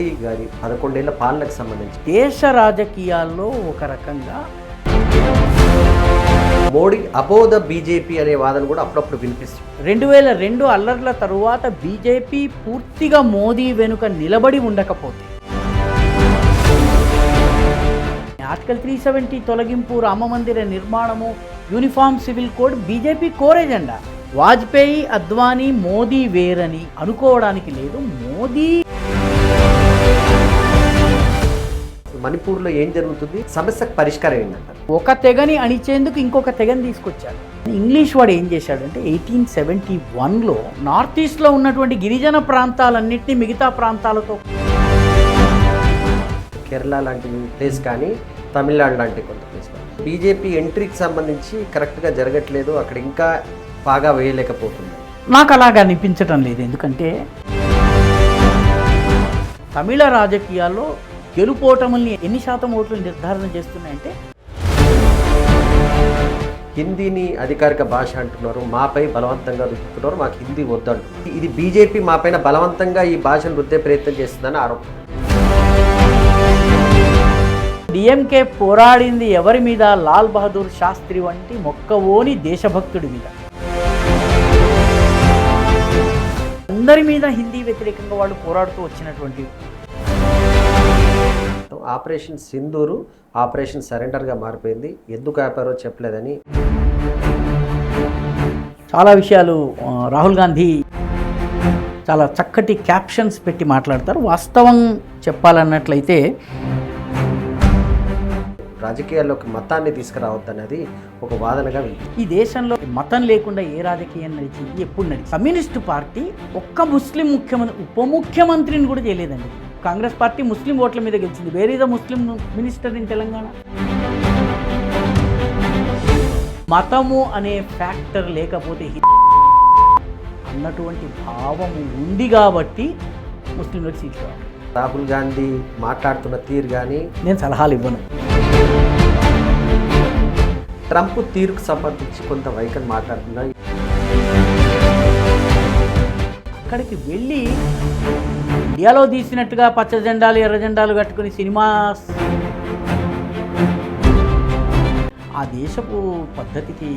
మోడీ గారి పదకొండేళ్ళ పాలనకు సంబంధించి. దేశ రాజకీయాల్లో ఒక రకంగా మోడీ అబోధ బీజేపీ అనే వాదన కూడా అప్పుడప్పుడు వినిపిస్తుంది. రెండు వేల రెండు అల్లర్ల తరువాత బీజేపీ పూర్తిగా మోదీ వెనుక నిలబడి ఉండకపోతే. ఆర్టికల్ త్రీ సెవెంటీ తొలగింపు రామమందిర నిర్మాణము uniform civil code BJP core agenda Vajpayee Advani Modi వేరని అనుకోవడానికి లేదు. మోదీ మణిపూర్లో ఏం జరుగుతుంది? సమస్యకు పరిష్కారం ఏంటంటారు ఒక తెగని అణిచేందుకు ఇంకొక తెగని తీసుకొచ్చాడు ఇంగ్లీష్ వాడు ఏం చేశాడంటే ఎయిటీన్ సెవెంటీ వన్లో నార్త్ ఈస్ట్లో ఉన్నటువంటి గిరిజన ప్రాంతాలన్నింటినీ మిగతా ప్రాంతాలతో కేరళ లాంటి ప్లేస్ కానీ తమిళనాడు లాంటి కొంత ప్లేస్ కానీ. బీజేపీ ఎంట్రీకి సంబంధించి కరెక్ట్గా జరగట్లేదు అక్కడ ఇంకా బాగా వేయలేకపోతుంది. నాకు అలాగ అనిపించటం లేదు. ఎందుకంటే తమిళ రాజకీయాల్లో గెలుపోటముల్ని ఎన్ని శాతం ఓట్లు నిర్ధారణ చేస్తున్నాయంటే? హిందీని అధికారిక భాష అంటున్నారు మాపై బలవంతంగా రుద్దుతున్నారు మాకు హిందీ వద్దంటున్నారు. ఇది బీజేపీ మాపైన బలవంతంగా ఈ భాషను రుద్దే ప్రయత్నం చేస్తుందని ఆరోపణ. డిఎంకే పోరాడింది ఎవరి మీద? లాల్ బహదూర్ శాస్త్రి వంటి మొక్కవోని దేశభక్తుడి మీద. అందరి మీద హిందీ వ్యతిరేకంగా వాళ్ళు పోరాడుతూ వచ్చినటువంటి ఆపరేషన్ సింధూరు ఆపరేషన్ సరెండర్గా మారిపోయింది. ఎందుకు ఆపారో చెప్పలేదని. చాలా విషయాలు రాహుల్ గాంధీ చాలా చక్కటి క్యాప్షన్స్ పెట్టి మాట్లాడతారు. వాస్తవం చెప్పాలన్నట్లయితే రాజకీయాల్లోకి మతాన్ని తీసుకురావద్దన్నది ఒక వాదనగా ఉంది ఈ దేశంలో మతం లేకుండా ఏ రాజకీయం నడిచింది ఎప్పుడు నడిచింది? కమ్యూనిస్టు పార్టీ ఒక్క ముస్లిం ముఖ్యమంత్రి ఉప ముఖ్యమంత్రిని కూడా చేయలేదండి. కాంగ్రెస్ పార్టీ ముస్లిం ఓట్ల మీద గెలిచింది. Where is the Muslim minister in Telangana? మతము అనే ఫ్యాక్టర్ లేకపోతే అన్నటువంటి భావము ఉంది కాబట్టి ముస్లింలకు సీట్లు రాహుల్ గాంధీ మాట్లాడుతున్న తీరు కానీ నేను సలహాలు ఇవ్వను. ట్రంప్ తీరుకు సంబంధించి కొంత వైఖరి మాట్లాడుతున్నా అక్కడికి వెళ్ళి ఇండియాలో తీసినట్టుగా పచ్చ జెండాలు ఎర్ర జెండాలు కట్టుకుని సినిమా ఆ దేశపు పద్ధతికి